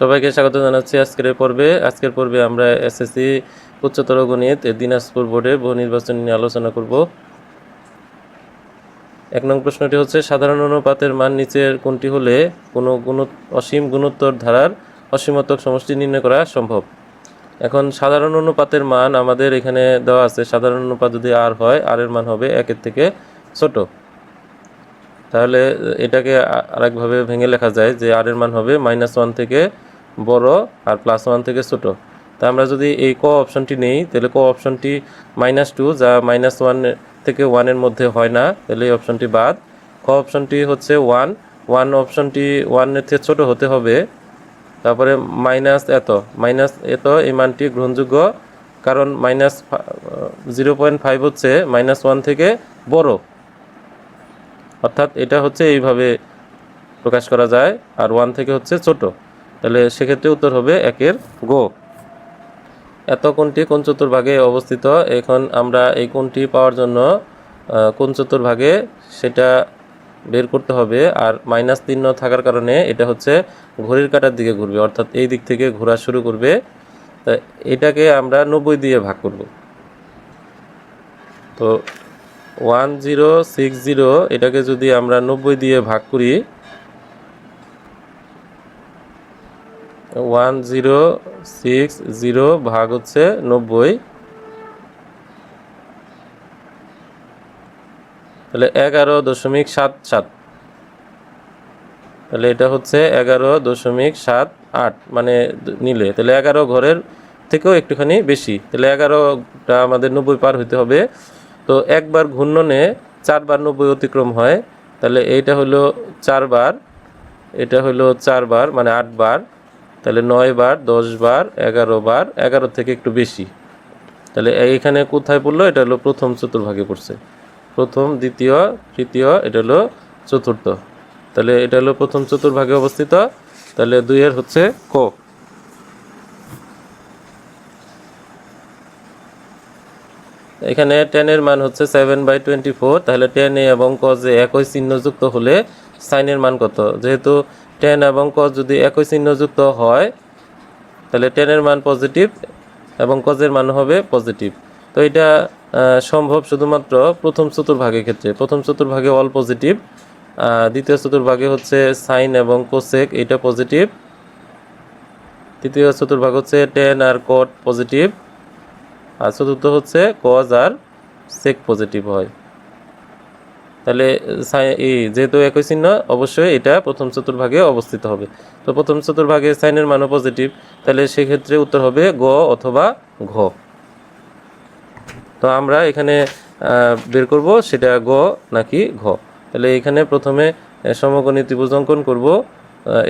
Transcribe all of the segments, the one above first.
সবাইকে স্বাগত জানাচ্ছি আজকের পর্বে। আজকের পর্বে আমরা এসএসসি উচ্চতর গণিত দিনাজপুর বোর্ডে বহু নির্বাচন নিয়ে আলোচনা করব। এক নং প্রশ্নটি হচ্ছে, সাধারণ অনুপাতের মান নিচের কোনটি হলে কোনো গুণ অসীম গুণোত্তর ধারার অসীমতক সমষ্টি নির্ণয় করা সম্ভব? এখন, সাধারণ অনুপাতের মান আমাদের এখানে দেওয়া আছে। সাধারণ অনুপাত যদি আর হয় আর এর মান হবে একের থেকে ছোট। তাহলে এটাকে আরেকভাবে ভেঙে লেখা যায় যে আর এর মান হবে মাইনাস ওয়ান থেকে বড় আর প্লাস ওয়ান থেকে ছোট। তা আমরা যদি এই ক অপশনটি নেই, তাহলে ক অপশনটি মাইনাস টু যা মাইনাস ওয়ান থেকে ওয়ানের মধ্যে হয় না, তাহলে এই অপশনটি বাদ। ক অপশনটি হচ্ছে ওয়ান ওয়ান অপশনটি ওয়ানের থেকে ছোট হতে হবে। তারপরে মাইনাস এত মাইনাস এত, এই মানটি গ্রহণযোগ্য, কারণ মাইনাস জিরো পয়েন্ট ফাইভ হচ্ছে মাইনাস ওয়ান থেকে বড়। অর্থাৎ এটা হচ্ছে এইভাবে প্রকাশ করা যায়, আর ওয়ান থেকে হচ্ছে ছোট। তাহলে সেক্ষেত্রে উত্তর হবে একের গো। এত কোনটি কোন চতুর্ভাগে অবস্থিত। এখন আমরা এই কোনটি পাওয়ার জন্য কোন চতুর্ভাগে সেটা বের করতে হবে আর মাইনাস চিহ্ন থাকার কারণে এটা হচ্ছে ঘড়ির কাটার দিকে ঘুরবে, অর্থাৎ এই দিক থেকে ঘোরা শুরু করবে। তা এটাকে আমরা নব্বই দিয়ে ভাগ করব। তো ওয়ান জিরো সিক্স জিরো এটাকে যদি আমরা নব্বই দিয়ে ভাগ করি ওয়ান জিরো সিক্স জিরো ভাগ হচ্ছে নব্বই। তাহলে এগারো দশমিক সাত সাত। তাহলে এটা হচ্ছে এগারো দশমিক সাত আট মানে নিলে। তাহলে এগারো ঘরের থেকেও একটুখানি বেশি। তাহলে এগারোটা আমাদের নব্বই পার হইতে হবে। তো একবার ঘূর্ণনে চারবার নব্বই অতিক্রম হয়। তাহলে এইটা হলো চারবার, এটা হলো চারবার মানে আটবার। তাহলে নয় বার, দশ বার, এগারো বার, এগারো থেকে একটু বেশি। তাহলে এইখানে কোথায় পড়ল? এটা হলো প্রথম চতুর্ভাগে পড়ছে। প্রথম, দ্বিতীয়, তৃতীয়, এটা হলো চতুর্থ। তাহলে এটা হলো প্রথম চতুর্ভাগে অবস্থিত। তাহলে দুইয়ের হচ্ছে ক। এখানে টেনের মান হচ্ছে সেভেন বাই টোয়েন্টি ফোর তাহলে টেন এ এবং কজে একই চিহ্নযুক্ত হলে সাইনের মান কত? যেহেতু টেন এবং কজ যদি একই চিহ্নযুক্ত হয়, তাহলে টেনের মান পজিটিভ এবং কজের মান হবে পজিটিভ তো এটা সম্ভব শুধুমাত্র প্রথম চতুর্ভাগের ক্ষেত্রে। প্রথম চতুর্ভাগে অল পজিটিভ দ্বিতীয় চতুর্ভাগে হচ্ছে সাইন এবং কোসেক এটা পজিটিভ তৃতীয় চতুর্ভাগ হচ্ছে টেন আর কট পজিটিভ আর চতুর্থ হচ্ছে কজ আর সেক পজিটিভ হয়। তাহলে যেহেতু একই চিহ্ন, অবশ্যই এটা প্রথম চতুর্ভাগে অবস্থিত হবে। তো প্রথম চতুর্ভাগে সাইনের মানও পজিটিভ তাহলে সেক্ষেত্রে উত্তর হবে গ অথবা ঘ। তো আমরা এখানে বের করব, সেটা গ নাকি ঘ। তাহলে এখানে প্রথমে সমকোণী ত্রিভুজ অঙ্কন করব।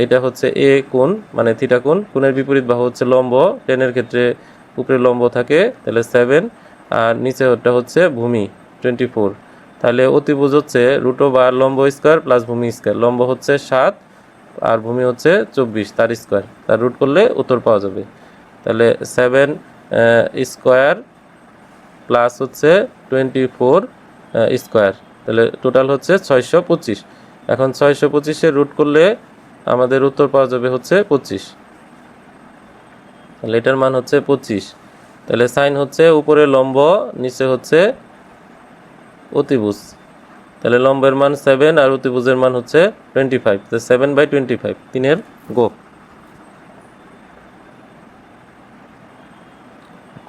এটা হচ্ছে এ কোণ মানে থিটা কোণ। কোণের বিপরীত বাহু হচ্ছে লম্ব। টেনের ক্ষেত্রে উপরে লম্ব থাকে, তাহলে সেভেন। আর নিচে ওটা হচ্ছে ভূমি, টোয়েন্টি ফোর। তাহলে অতিভুজ হচ্ছে রুটো বা লম্ব স্কোয়ার প্লাস ভূমি স্কোয়ার। লম্ব হচ্ছে সাত আর ভূমি হচ্ছে চব্বিশ, তার স্কোয়ার। তার রুট করলে উত্তর পাওয়া যাবে। তাহলে সেভেন স্কোয়ার প্লাস হচ্ছে টোয়েন্টি ফোর স্কোয়ার। তাহলে টোটাল হচ্ছে ছয়শো পঁচিশ। এখন ছয়শো পঁচিশে রুট করলে আমাদের উত্তর পাওয়া যাবে হচ্ছে পঁচিশ। তাহলে এটার মান হচ্ছে পঁচিশ। তাহলে সাইন হচ্ছে উপরে লম্ব, নিচে হচ্ছে অতিভুজ। তাহলে লম্বের মান সেভেন আর অতিভুজের মান হচ্ছে টোয়েন্টি ফাইভ তো সেভেন বাই টোয়েন্টি ফাইভ তিনের গো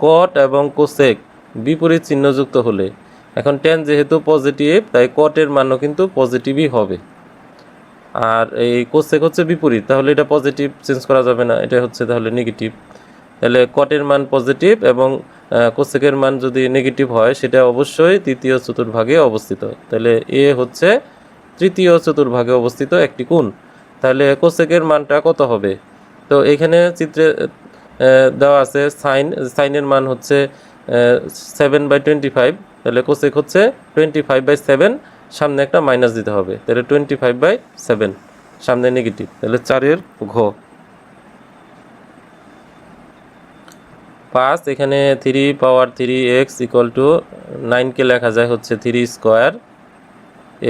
কট এবং কোসেক বিপরীত চিহ্নযুক্ত হলে, এখন টেন যেহেতু পজিটিভ তাই কটের মানও কিন্তু পজিটিভই হবে। আর এই কোসেক হচ্ছে বিপরীত, তাহলে এটা পজিটিভ চেঞ্জ করা যাবে না এটা হচ্ছে তাহলে নেগেটিভ তাহলে কটের মান পজিটিভ এবং কোসেকের মান যদি নেগেটিভ হয়, সেটা অবশ্যই তৃতীয় চতুর্ভাগে অবস্থিত। তাহলে এ হচ্ছে তৃতীয় চতুর্ভাগে অবস্থিত একটি কোণ। তাহলে কোসেকের মানটা কত হবে? তো এখানে চিত্রে দেওয়া আছে সাইন, সাইনের মান হচ্ছে সেভেন বাই টোয়েন্টি ফাইভ তাহলে কোসেক হচ্ছে টোয়েন্টি ফাইভ বাই সেভেন সামনে একটা মাইনাস দিতে হবে। তাহলে টোয়েন্টি ফাইভ বাই সেভেন সামনে নেগেটিভ তাহলে চারের ঘ। পাঁচ, এখানে three power three x equal to নাইনকে লেখা যায় হচ্ছে থ্রি স্কোয়ার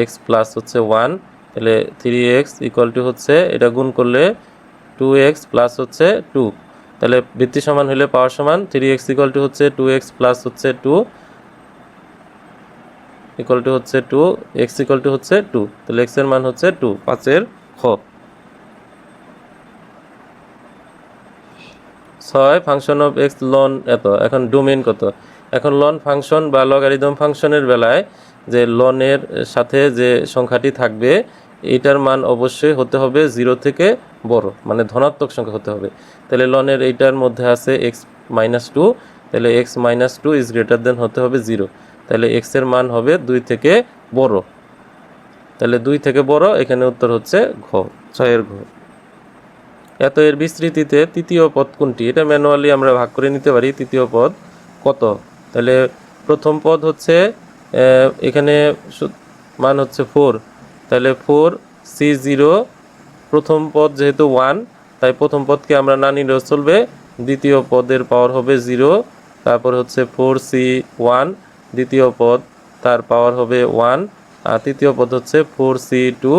এক্স প্লাস হচ্ছে ওয়ান তাহলে থ্রি এক্স ইকুয়াল টু হচ্ছে, এটা গুণ করলে টু এক্স প্লাস হচ্ছে টু তাহলে বৃত্তি সমান হলে পাওয়ার সমান থ্রি এক্স ইকুয়াল টু হচ্ছে টু এক্স প্লাস হচ্ছে টু ইকুয়াল টু হচ্ছে টু এক্স ইকুয়াল টু হচ্ছে টু তাহলে এক্সের মান হচ্ছে টু পাঁচের খ। ছয় ফাংশন অফ এক্স লন এত, এখন ডোমেন কত? এখন লন ফাংশন বা লগারিদম ফাংশনের বেলায় যে লনের সাথে যে সংখ্যাটি থাকবে এইটার মান অবশ্যই হতে হবে জিরো থেকে বড় মানে ধনাত্মক সংখ্যা হতে হবে। তাহলে লনের এইটার মধ্যে আছে এক্স মাইনাস টু তাহলে X minus two is greater than হতে হবে জিরো তাহলে এক্সের মান হবে দুই থেকে বড়। তাহলে দুই থেকে বড়, এখানে উত্তর হচ্ছে ঘ, ছয়ের ঘ। এত এর বিস্তৃতিতে তৃতীয় পদ কোনটি? এটা ম্যানুয়ালি আমরা ভাগ করে নিতে পারি, তৃতীয় পদ কত? তাহলে প্রথম পদ হচ্ছে এখানে মান হচ্ছে ফোর তাহলে ফোর সি জিরো প্রথম পদ যেহেতু ওয়ান তাই প্রথম পদকে আমরা না নিলেও চলবে। দ্বিতীয় পদের পাওয়ার হবে জিরো তারপর হচ্ছে ফোর সি ওয়ান দ্বিতীয় পদ তার পাওয়ার হবে ওয়ান আর তৃতীয় পদ হচ্ছে four C two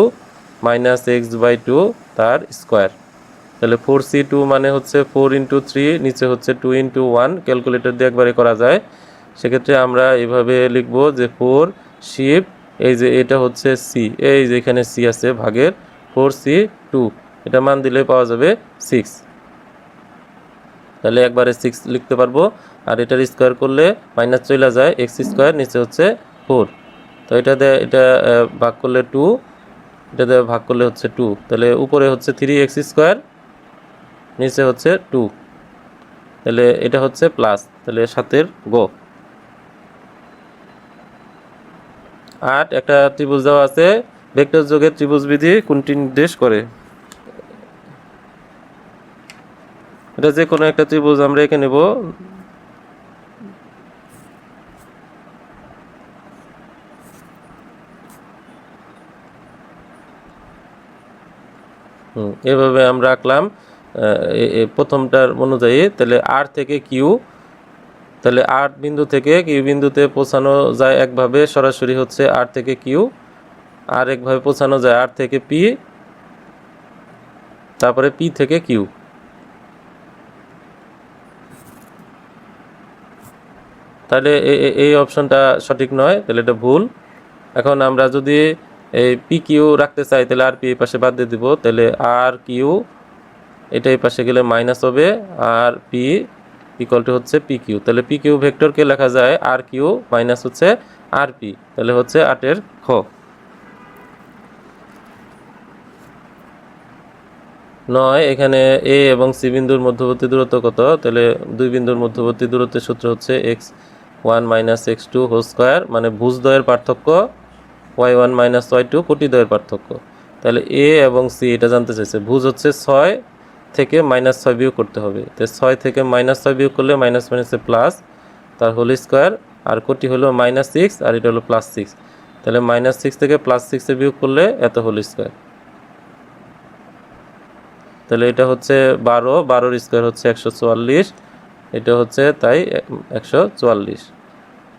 minus X by two তার স্কোয়ার তাহলে ফোর সি টু মানে হচ্ছে ফোর ইন্টু থ্রি নিচে হচ্ছে টু ইন্টু ওয়ান ক্যালকুলেটর দিয়ে একবারে করা যায়। সেক্ষেত্রে আমরা এভাবে লিখব যে ফোর শিপ এই যে এটা হচ্ছে সি এই যে এখানে সি আছে ভাগের ফোর সি টু এটা মান দিলে পাওয়া যাবে সিক্স তাহলে একবারে সিক্স লিখতে পারব, আর এটার স্কোয়ার করলে মাইনাস চলে যায় এক্স স্কোয়ার নিচে হচ্ছে ফোর তো এটা দিয়ে এটা ভাগ করলে টু এটা দিয়ে ভাগ করলে হচ্ছে টু তাহলে উপরে হচ্ছে থ্রি এক্স স্কোয়ার নিচে হচ্ছে টু তাহলে এটা হচ্ছে প্লাস তাহলে সাতের গো আট, একটা ত্রিভুজ দেওয়া আছে, ভেক্টর যোগের ত্রিভুজ বিধি কোনটি নির্দেশ করে? এটা যে কোনো একটা ত্রিভুজ আমরা এঁকে নেব। এভাবে আমরা আঁকলাম। প্রথমটার অনুযায়ী, তাহলে আর থেকে কিউ তাহলে আট বিন্দু থেকে কিউ বিন্দুতে পৌঁছানো যায় একভাবে, সরাসরি হচ্ছে আর থেকে কিউ আর একভাবে পৌঁছানো যায় আর থেকে পি তারপরে পি থেকে কিউ তাহলে এই অপশনটা সঠিক নয়, তাহলে এটা ভুল। এখন আমরা যদি এই পি কিউ রাখতে চাই, তাহলে আর পি এই পাশে বাদ দিয়ে দিব, তাহলে আর কিউ এটা এই পাশে গেলে মাইনাস হবে, আর পি ইকুয়াল টু হচ্ছে পি কিউ তাহলে পি কিউ ভেক্টরকে লেখা যায় আর কিউ মাইনাস হচ্ছে আর পি তাহলে হচ্ছে আটের খ। নয়, এখানে এ এবং সি বিন্দুর মধ্যবর্তী দূরত্ব কত? তাহলে দুই বিন্দুর মধ্যবর্তী দূরত্বের সূত্র হচ্ছে X one minus X two whole square মানে ভুজদ্বয়ের পার্থক্য Y one minus Y two কোটিদ্বয়ের পার্থক্য। তাহলে এ এবং সি এটা জানতে চাইছে। ভুজ হচ্ছে ছয় থেকে মাইনাস ছয় বিয়োগ করতে হবে। তো ছয় থেকে মাইনাস ছয় বিয়োগ করলে মাইনাস মাইনাসে প্লাস তার হোল স্কোয়ার আর কোটি হলো মাইনাস সিক্স আর এটা হলো প্লাস সিক্স তাহলে মাইনাস সিক্স থেকে প্লাস সিক্সে বিয়োগ করলে এত হোল স্কোয়ার তাহলে এটা হচ্ছে বারো, বারোর স্কোয়ার হচ্ছে একশো চুয়াল্লিশ, এটা হচ্ছে তাই একশো চুয়াল্লিশ।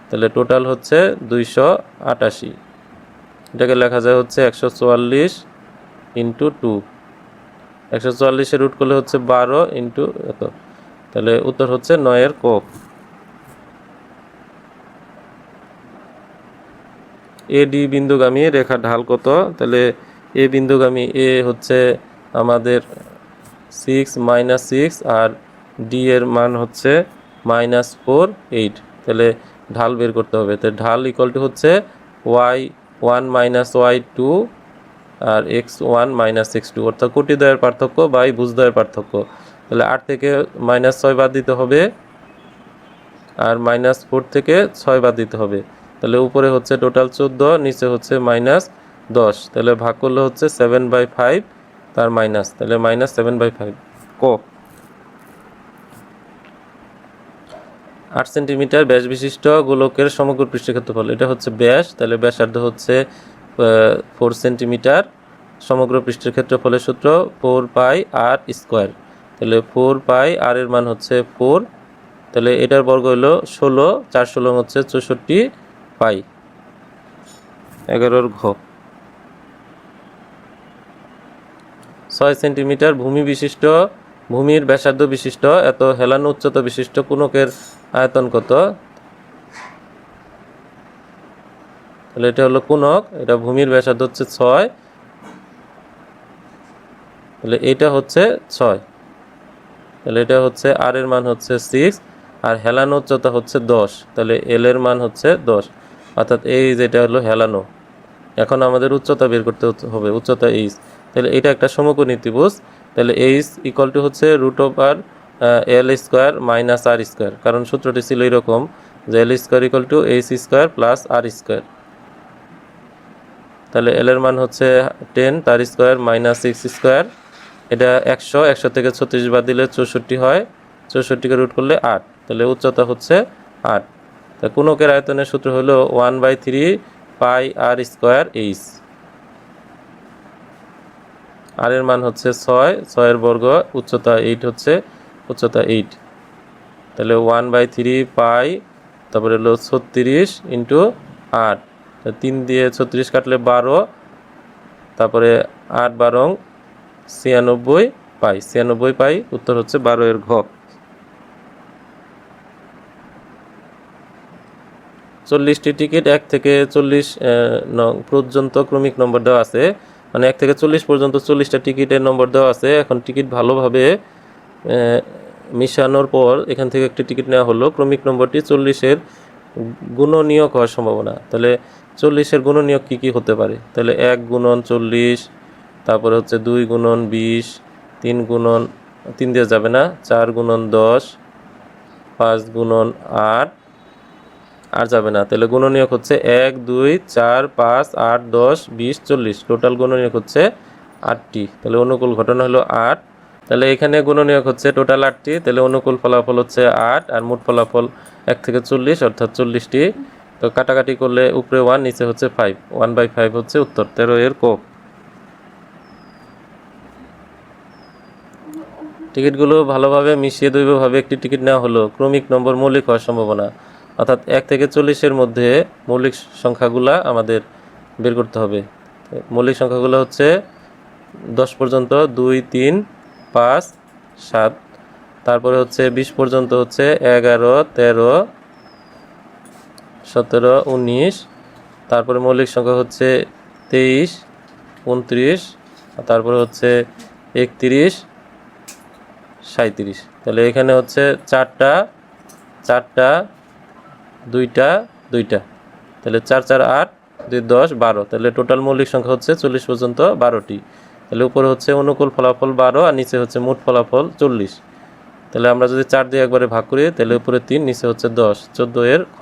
তাহলে টোটাল হচ্ছে দুইশো আটাশি। এটাকে লেখা যায় হচ্ছে একশো চুয়াল্লিশ ইন্টু টু একশো চুয়াল্লিশে রুট করলে হচ্ছে বারো ইন্টু এত। তাহলে উত্তর হচ্ছে নয়ের কোক এ ডি বিন্দুগামী রেখা ঢাল কত? তাহলে এ বিন্দুগামী এ হচ্ছে আমাদের সিক্স মাইনাস সিক্স আর ডি এর মান হচ্ছে মাইনাস ফোর এইট তাহলে ঢাল বের করতে হবে। তো ঢাল ইকুয়াল টু হচ্ছে Y one minus Y two আর X one minus X two অর্থাৎ কোটিদ্বয়ের পার্থক্য বাই ভুজদ্বয়ের পার্থক্য। তাহলে আট থেকে মাইনাস ছয় বাদ দিতে হবে আর মাইনাস ফোর থেকে ছয় বাদ দিতে হবে। তাহলে উপরে হচ্ছে টোটাল চোদ্দ, নিচে হচ্ছে মাইনাস দশ। তাহলে ভাগ করলে হচ্ছে সেভেন বাই ফাইভ, তার মাইনাস। তাহলে মাইনাস সেভেন বাই ফাইভ। ক? আট সেন্টিমিটার ব্যাস বিশিষ্ট গোলকের সমগ্র পৃষ্ঠের ক্ষেত্রফল এটা হচ্ছে ব্যাস। তাহলে ব্যাসার্ধ হচ্ছে ফোর সেন্টিমিটার সমগ্র পৃষ্ঠের ক্ষেত্রফলের সূত্র ফোর পাই আর স্কোয়ার। তাহলে ফোর পাই আর এর মান হচ্ছে ফোর। তাহলে এটার বর্গ হলো ষোলো, চার ষোলো হচ্ছে চৌষট্টি পাই। এগারোর ঘ। ছয় সেন্টিমিটার ভূমি বিশিষ্ট, ভূমির ব্যাসার্ধ বিশিষ্ট, এত হেলানো উচ্চতা বিশিষ্ট কোনকের আয়তন কত? তাহলে এটা হলো কোনক, এটা ভূমির ব্যাসার্ধ হচ্ছে ছয়। তাহলে এটা হচ্ছে ছয়। তাহলে এটা হচ্ছে আর এর মান হচ্ছে সিক্স আর হেলানো উচ্চতা হচ্ছে দশ। তাহলে এল এর মান হচ্ছে দশ। অর্থাৎ এই যেটা হলো হেলানো। এখন আমাদের উচ্চতা বের করতে হবে উচ্চতা এইচ তাহলে এটা একটা সমকোণী ত্রিভুজ। তাহলে এইচ ইকুয়াল টু হচ্ছে root of R L square minus R square কারণ সূত্রটি ছিল এরকম যে L square equal to H square plus R square তাহলে এল এর মান হচ্ছে টেন তার স্কোয়ার মাইনাস সিক্স স্কোয়ার এটা একশো একশো থেকে ছত্রিশ বাদ দিলে চৌষট্টি হয়। চৌষট্টিকে রুট করলে আট। তাহলে উচ্চতা হচ্ছে আট। তা কোনকের আয়তনের সূত্র হলো one by three pi R square H R এর মান হচ্ছে ছয়, ছয়ের বর্গ, উচ্চতা এইট হচ্ছে, উচ্চতা এইট তাহলে ওয়ান বাই থ্রি পাই তারপরে হলো ছত্রিশ ইন্টু আট। তিন দিয়ে ছত্রিশ কাটলে বারো, তারপরে আট বারং ছিয়ানব্বই পাই। ছিয়ানব্বই পাই, উত্তর হচ্ছে বারো এর ঘ। চল্লিশটি টিকিট, এক থেকে চল্লিশ পর্যন্ত ক্রমিক নম্বর দেওয়া আছে। মানে এক থেকে চল্লিশ পর্যন্ত চল্লিশটা টিকিটের নম্বর দেওয়া আছে। এখন টিকিট ভালোভাবে মিশানোর পর এখান থেকে একটি টিকিট নেওয়া হলো। ক্রমিক নম্বরটি চল্লিশের গুণনীয়ক হওয়ার সম্ভাবনা। তাহলে চল্লিশের গুণনীয়ক কী কী হতে পারে? তাহলে এক গুণন চল্লিশ, তারপরে হচ্ছে দুই গুণন বিশ, তিন গুণন, তিন দিয়ে যাবে না, চার গুণন দশ, পাঁচ গুণন আট, আর যাবে না। তাহলে গুণনীয়ক হচ্ছে এক, দুই, চার, পাঁচ, আট, দশ, বিশ, চল্লিশ। টোটাল গুণনীয়ক হচ্ছে আটটি। তাহলে অনুকূল ঘটনা হলো আট। তাহলে এখানে গুণনীয়ক হচ্ছে টোটাল আটটি। তাহলে অনুকূল ফলাফল হচ্ছে আট, আর মোট ফলাফল এক থেকে চল্লিশ, অর্থাৎ চল্লিশটি তো কাটাকাটি করলে উপরে ওয়ান নিচে হচ্ছে ফাইভ ওয়ান বাই ফাইভ হচ্ছে উত্তর। তেরো এর কোপ। টিকিটগুলো ভালোভাবে মিশিয়ে দৈবভাবে একটি টিকিট নেওয়া হলো। ক্রমিক নম্বর মৌলিক হওয়ার সম্ভাবনা। অর্থাৎ এক থেকে চল্লিশের মধ্যে মৌলিক সংখ্যাগুলা আমাদের বের করতে হবে। মৌলিক সংখ্যাগুলো হচ্ছে দশ পর্যন্ত দুই, তিন, পাঁচ, সাত। তারপরে হচ্ছে বিশ পর্যন্ত হচ্ছে এগারো, তেরো সতেরো, উনিশ, তারপরে মৌলিক সংখ্যা হচ্ছে তেইশ, উনত্রিশ তারপরে হচ্ছে একত্রিশ সাঁত্রিশ তাহলে এখানে হচ্ছে চারটা চারটা, দুইটা দুইটা। তাহলে চার চার, আট, দুই, দশ, বারো। তাহলে টোটাল মৌলিক সংখ্যা হচ্ছে চল্লিশ পর্যন্ত বারোটি। তাহলে উপরে হচ্ছে অনুকূল ফলাফল বারো, আর নিচে হচ্ছে মোট ফলাফল চল্লিশ। তাহলে আমরা যদি চার দিয়ে একবারে ভাগ করি, তাহলে উপরে তিন, নিচে হচ্ছে দশ। চোদ্দ এর খ।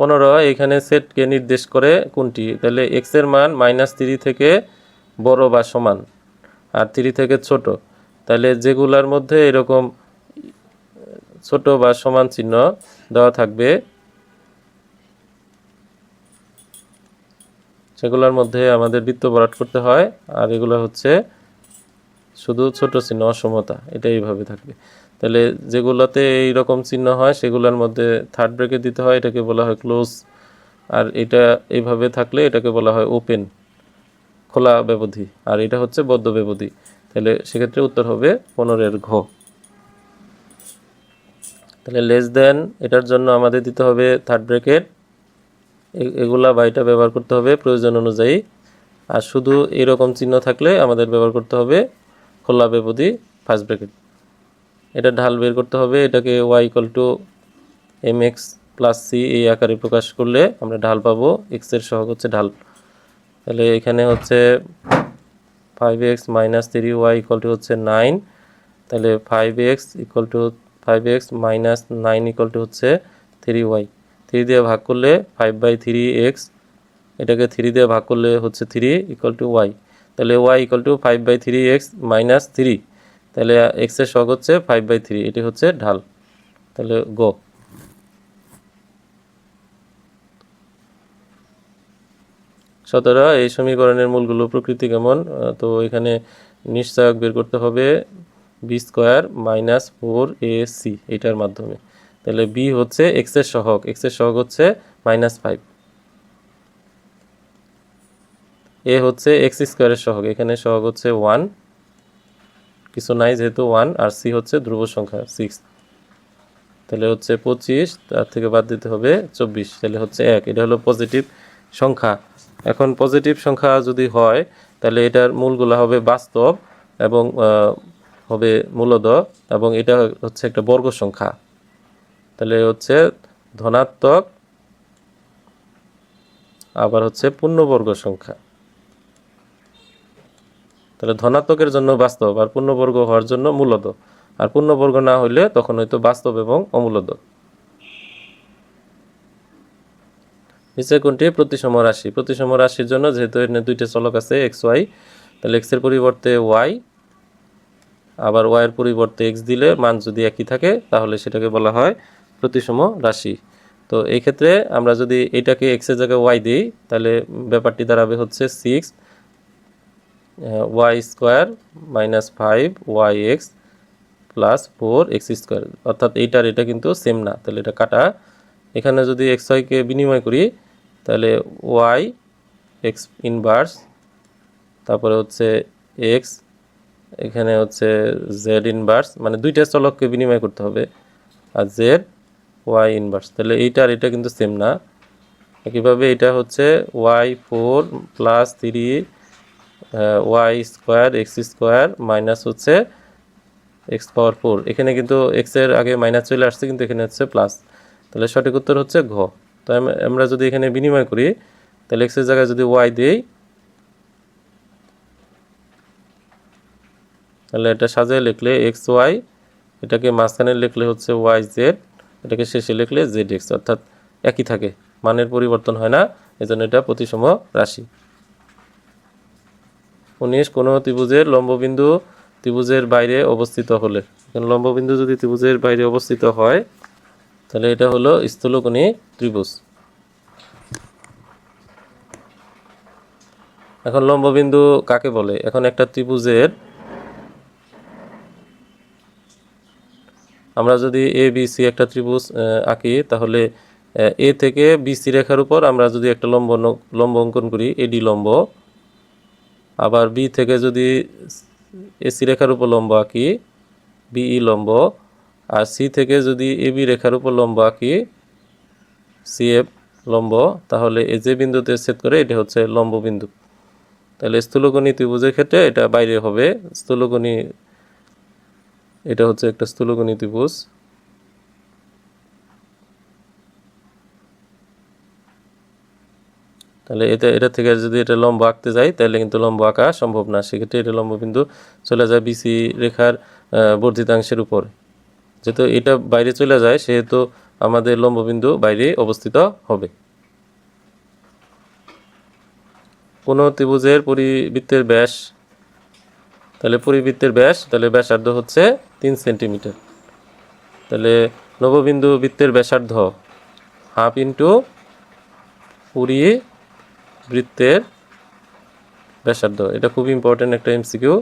পনেরো, এখানে সেটকে নির্দেশ করে কোনটি? তাহলে এক্সের মান মাইনাস থ্রি থেকে বড় বা সমান, আর থ্রি থেকে ছোট। তাহলে যেগুলার মধ্যে এরকম ছোট বা সমান চিহ্ন দেওয়া থাকবে, সেগুলোর মধ্যে আমাদের বৃত্ত বরাট করতে হয়, আর এগুলো হচ্ছে শুধু ছোট চিহ্ন অসমতা, এটা এইভাবে থাকবে। তাহলে যেগুলোতে এই রকম চিহ্ন হয়, সেগুলোর মধ্যে থার্ড ব্রেকে দিতে হয়, এটাকে বলা হয় ক্লোজ আর এটা এইভাবে থাকলে এটাকে বলা হয় ওপেন খোলা ব্যবধি, আর এটা হচ্ছে বদ্ধ ব্যবধি। তাহলে সেক্ষেত্রে উত্তর হবে পনেরোর ঘ। তাহলে লেস দেন এটার জন্য আমাদের দিতে হবে থার্ড ব্রেকেট এগুলা বা এটা ব্যবহার করতে হবে প্রয়োজন অনুযায়ী। আর শুধু এরকম চিহ্ন থাকলে আমাদের ব্যবহার করতে হবে খোলা ব্যবধি ফার্স্ট ব্রেকেট এটা ঢাল বের করতে হবে, এটাকে Y equal to M X plus C এই আকারে প্রকাশ করলে আমরা ঢাল পাবো এক্সের সহগ হচ্ছে ঢাল। তাহলে এখানে হচ্ছে five X minus three Y equal to হচ্ছে নাইন তাহলে five X equal to five X minus nine equal to হচ্ছে থ্রি ওয়াই থ্রি দিয়ে ভাগ করলে ফাইভ বাই থ্রি এক্স এটাকে থ্রি দিয়ে ভাগ করলে হচ্ছে থ্রি ইকুয়াল টু ওয়াই তাহলে Y equal to five by three X minus three তাহলে এক্সের শখ হচ্ছে ফাইভ বাই থ্রি এটি হচ্ছে ঢাল। তাহলে গো সতেরো, এই সমীকরণের মূলগুলো প্রকৃতি কেমন? তো এখানে নিশ্চয়ক বের করতে হবে B square minus four A C এটার মাধ্যমে। তাহলে বি হচ্ছে এক্সের সহগ এক্সের সহগ হচ্ছে মাইনাস ফাইভ এ হচ্ছে এক্স স্কোয়ারের সহগ, এখানে সহগ হচ্ছে ওয়ান কিছু নাই যেহেতু ওয়ান আর সি হচ্ছে ধ্রুব সংখ্যা সিক্স তাহলে হচ্ছে পঁচিশ, তার থেকে বাদ দিতে হবে চব্বিশ, তাহলে হচ্ছে এক। এটা হলো পজিটিভ সংখ্যা। এখন পজিটিভ সংখ্যা যদি হয়, তাহলে এটার মূলগুলো হবে বাস্তব এবং হবে মূলদ এবং এটা হচ্ছে একটা বর্গ সংখ্যা। তাহলে হচ্ছে ধনাত্মক, আবার হচ্ছে পূর্ণবর্গ সংখ্যা। তাহলে ধনাত্মকের জন্য বাস্তব আর পূর্ণবর্গ হওয়ার জন্য মূলত আর পূর্ণবর্গ না হইলে তখন হয়তো বাস্তব এবং অমূলত নিচে কোনটি প্রতিসম রাশি। প্রতিসম রাশির জন্য যেহেতু এখানে দুইটা চলক আছে এক্স ওয়াই তাহলে এক্সের পরিবর্তে ওয়াই আবার ওয়াই এর পরিবর্তে এক্স দিলে মান যদি একই থাকে, তাহলে সেটাকে বলা হয় প্রতিসম রাশি। তো এই ক্ষেত্রে আমরা যদি এটাকে এক্সের জায়গায় ওয়াই দিই, তাহলে ব্যাপারটি দাঁড়াবে হচ্ছে six Y square minus five Y X plus four X square অর্থাৎ এইটার এটা কিন্তু সেম না, তাহলে এটা কাটা। এখানে যদি এক্স ওয়াইকে বিনিময় করি, তাহলে ওয়াই এক্স ইনভার্স তারপরে হচ্ছে এক্স এখানে হচ্ছে জেড ইনভার্স মানে দুইটা চলককে বিনিময় করতে হবে, আর জেড ওয়াই ইনভার্স তাহলে এইটা আর এটা কিন্তু সেম না। একইভাবে এটা হচ্ছে Y four plus three Y square X square minus হচ্ছে এক্স পাওয়ার ফোর এখানে কিন্তু এক্সের আগে মাইনাস চলে আসছে, কিন্তু এখানে হচ্ছে প্লাস তাহলে সঠিক উত্তর হচ্ছে ঘ। তো আম- আমরা যদি এখানে বিনিময় করি, তাহলে এক্সের জায়গায় যদি ওয়াই দিই, তাহলে এটা সাজিয়ে লিখলে এক্স ওয়াই এটাকে মাঝখানে লিখলে হচ্ছে ওয়াই জেড এটাকে শেষে লিখলে জেড এক্স অর্থাৎ একই থাকে, মানের পরিবর্তন হয় না, এজন্য এটা প্রতিসম রাশি। উনিশ কোনো ত্রিভুজের লম্ববিন্দু ত্রিভুজের বাইরে অবস্থিত হলে। লম্ববিন্দু যদি ত্রিভুজের বাইরে অবস্থিত হয়, তাহলে এটা হলো স্থূলকোণী ত্রিভুজ। এখন লম্ববিন্দু কাকে বলে? এখন একটা ত্রিভুজের আমরা যদি এ বি সি একটা ত্রিভুজ আঁকি, তাহলে, এ থেকে বি সি রেখার উপর আমরা যদি একটা লম্ব লম্ব অঙ্কন করি এডি লম্ব আবার বি থেকে যদি এসি রেখার উপর লম্ব আঁকি বিই লম্ব, আর সি থেকে যদি এ বি রেখার উপর লম্ব আঁকি সি এফ লম্ব, তাহলে এ যে বিন্দুতে ছেদ করে এটা হচ্ছে লম্ব বিন্দু। তাহলে স্থূলকোণী ত্রিভুজের ক্ষেত্রে এটা বাইরে হবে। স্থূলকোণী, এটা হচ্ছে একটা স্থূলকোণী ত্রিভুজ। তাহলে এটা এটা থেকে যদি এটা লম্ব আঁকতে যাই, তাহলে কিন্তু লম্ব আঁকা সম্ভব না। সেক্ষেত্রে এটা লম্ব বিন্দু চলে যায় বিসি রেখার বর্ধিতাংশের উপর। যেহেতু এটা বাইরে চলে যায়, সেহেতু আমাদের লম্ব বিন্দু বাইরে অবস্থিত হবে। কোনো ত্রিভুজের পরিবৃত্তের ব্যাস, তাহলে পরিবৃত্তের ব্যাস, তাহলে ব্যাসার্ধ হচ্ছে তিন সেন্টিমিটার। তাহলে নববিন্দু বৃত্তের ব্যাসার্ধ, হাফ ইন্টু পুরী বৃত্তের ব্যাসার্ধ। এটা খুব ইম্পর্টেন্ট একটা এমসিকিউ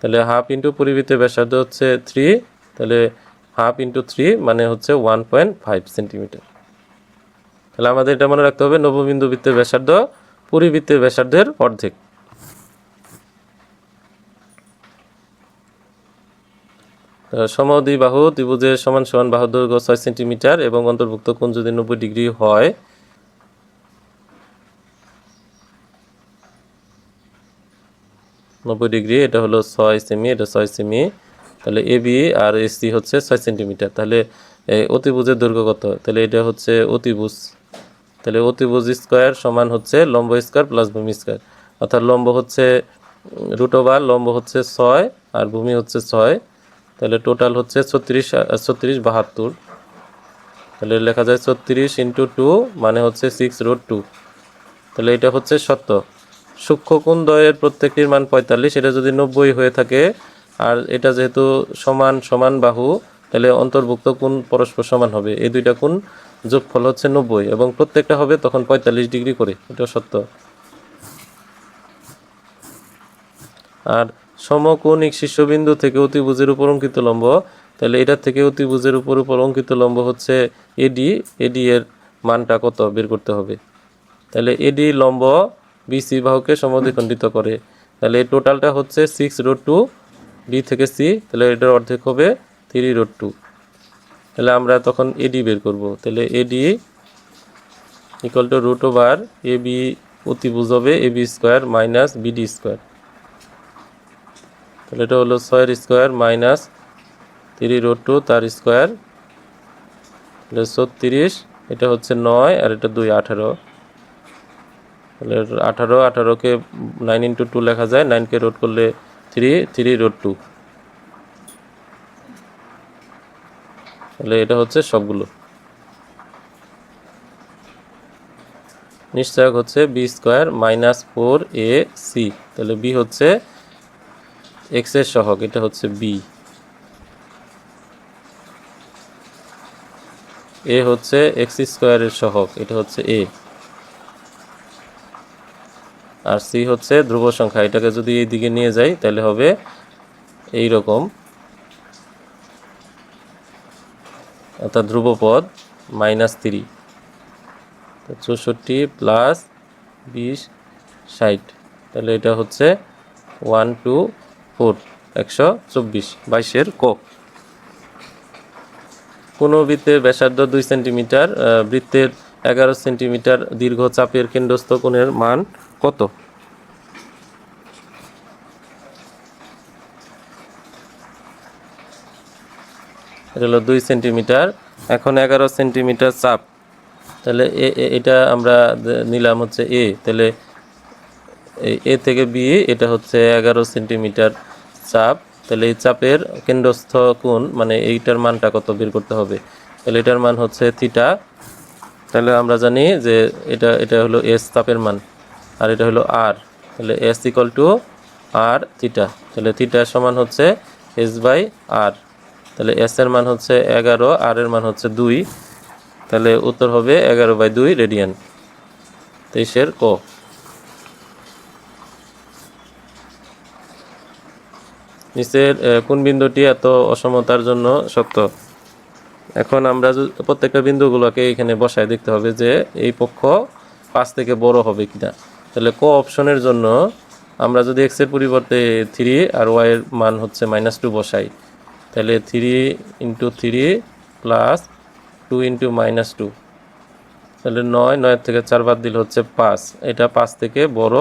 তাহলে হাফ ইন্টু পরিবৃত্তের ব্যাসার্ধ হচ্ছে থ্রি তাহলে হাফ ইন্টু থ্রি মানে হচ্ছে ওয়ান পয়েন্ট ফাইভ সেন্টিমিটার তাহলে আমাদের এটা মনে রাখতে হবে, নববিন্দু বৃত্তের ব্যাসার্ধ, পরিবৃত্তের ব্যাসার্ধের অর্ধেক। সমদ্বিবাহু ত্রিভুজের সমান সমান বাহু দৈর্ঘ্য ছয় সেন্টিমিটার এবং অন্তর্ভুক্ত কোণ যদি নব্বই ডিগ্রি হয় নব্বই ডিগ্রি, এটা হলো ছয় সেমি, এটা ছয় সেমি। তাহলে এ বি আর এসি হচ্ছে ছয় সেন্টিমিটার। তাহলে অতিভুজের দৈর্ঘ্য কত? তাহলে এটা হচ্ছে অতিভুজ। তাহলে অতিভুজ স্কোয়ার সমান হচ্ছে লম্ব স্কোয়ার প্লাস ভূমি স্কোয়ার। অর্থাৎ লম্ব হচ্ছে রুট ওভার, লম্ব হচ্ছে ছয় আর ভূমি হচ্ছে ছয়। তাহলে টোটাল হচ্ছে ছত্রিশ ছত্রিশ বাহাত্তর। তাহলে লেখা যায় ছত্রিশ ইন্টু টু মানে হচ্ছে সিক্স রুট টু। তাহলে এটা হচ্ছে সত্য সূক্ষ্মকোণ দ্বয়ের প্রত্যেকটির মান পঁয়তাল্লিশ, এটা যদি নব্বই হয়ে থাকে, আর এটা যেহেতু সমান সমান বাহু, তাহলে অন্তর্ভুক্ত কোণ পরস্পর সমান হবে। এই দুইটা কোণ যোগফল হচ্ছে নব্বই, এবং প্রত্যেকটা হবে তখন পঁয়তাল্লিশ ডিগ্রি করে। এটা সত্য। আর সমকোণিক শীর্ষবিন্দু থেকে অতিভুজের উপর অঙ্কিত লম্ব, তাহলে এটার থেকে অতিভুজের উপর উপর অঙ্কিত লম্ব হচ্ছে এডি এডি এর মানটা কত বের করতে হবে? তাহলে এডি লম্ব বিসি বাহুকে সমদ্বিখণ্ডিত করে। তাহলে এই টোটালটা হচ্ছে সিক্স রোড টু ডি থেকে সি তাহলে এটার অর্ধেক হবে থ্রি রোড টু তাহলে আমরা তখন এডি বের করব। তাহলে AD equal to root over A B অতিভুজ হবে A B square minus BD square তাহলে এটা হলো ছয়ের square minus three root two তার স্কোয়ার তাহলে ছত্রিশ, এটা হচ্ছে নয়, আর এটা দুই, আঠারো। তাহলে আঠারো, আঠারোকে নাইন ইন্টু টু লেখা যায় নাইনকে রোড করলে থ্রি থ্রি রোড টু তাহলে এটা হচ্ছে সবগুলো। নিশ্চয়ক হচ্ছে B square minus four A C তাহলে বি হচ্ছে এক্সের সহগ, এটা হচ্ছে বি এ হচ্ছে এক্স স্কোয়ারের সহগ, এটা হচ্ছে এ আর সি হচ্ছে ধ্রুব সংখ্যা। এটাকে যদি এই দিকে নিয়ে যাই, তাহলে হবে এই রকম অর্থাৎ ধ্রুবপদ মাইনাস থ্রি চৌষট্টি প্লাস বিশ ষাট। তাহলে এটা হচ্ছে ওয়ান, টু, ফোর, একশো চব্বিশ, বাইশের ক। কোনো বৃত্তের ব্যাসার্ধ দুই সেন্টিমিটার বৃত্তের এগারো সেন্টিমিটার দীর্ঘ চাপের কেন্দ্রস্থ কোণের মান কত? এটা হলো দুই সেন্টিমিটার। এখন এগারো সেন্টিমিটার চাপ। তাহলে এ- এটা আমরা নিলাম হচ্ছে এ। তাহলে এ থেকে বি, এটা হচ্ছে এগারো সেন্টিমিটার চাপ। তাহলে এই চাপের কেন্দ্রস্থ কোণ মানে এইটার মানটা কত বের করতে হবে? তাহলে এটার মান হচ্ছে থিটা। তাহলে আমরা জানি যে এটা এটা হলো এস তাপের মান, আর এটা হলো আর তাহলে S equal to R theta তাহলে থিটার সমান হচ্ছে এস বাই আর তাহলে এস এর মান হচ্ছে এগারো আর এর মান হচ্ছে দুই, তাহলে উত্তর হবে এগারো বাই দুই রেডিয়ান তেইশের ক। নিচের কোন বিন্দুটি এত অসমতার জন্য সত্য? এখন আমরা প্রত্যেকটা বিন্দুগুলোকে এখানে বসায় দেখতে হবে যে এই পক্ষ পাঁচ থেকে বড় হবে কিনা। তাহলে ক অপশনের জন্য আমরা যদি এক্সের পরিবর্তে থ্রি আর ওয়াইয়ের মান হচ্ছে মাইনাস টু বসাই, তাহলে three into three plus two into minus two তাহলে নয়, নয়ের থেকে চার বাদ দিলে হচ্ছে পাঁচ। এটা পাঁচ থেকে বড়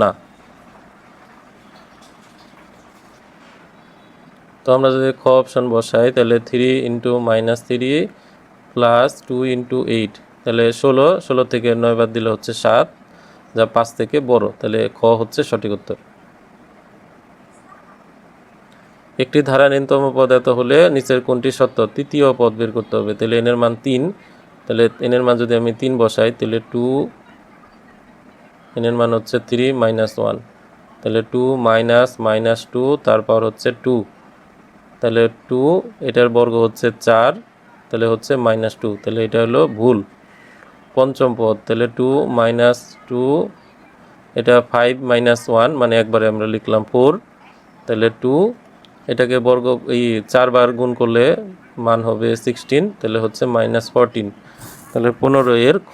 না। তো আমরা যদি খ অপশন বসাই, তাহলে three into minus three plus two into eight তাহলে ষোলো ষোলো থেকে নয় বাদ দিলে হচ্ছে সাত, যা পাঁচ থেকে বড়। তাহলে খ হচ্ছে সঠিক উত্তর। একটি ধারা ন্যূনতম পদ এত হলে নিচের কোনটি সত্য? তৃতীয় পদ বের করতে হবে। তাহলে এনের মান তিন। তাহলে এনের মান যদি আমি তিন বসাই, তাহলে টু এনের মান হচ্ছে থ্রি মাইনাস ওয়ান তাহলে টু মাইনাস মাইনাস টু তারপর হচ্ছে টু তাহলে টু এটার বর্গ হচ্ছে চার, তাহলে হচ্ছে মাইনাস টু তাহলে এটা হলো ভুল। পঞ্চম পদ, তাহলে টু মাইনাস টু এটা ফাইভ মাইনাস ওয়ান মানে একবারে আমরা লিখলাম ফোর তাহলে টু এটাকে বর্গ, এই চারবার গুণ করলে মান হবে সিক্সটিন তাহলে হচ্ছে মাইনাস ফোরটিন তাহলে পনেরো এর খ।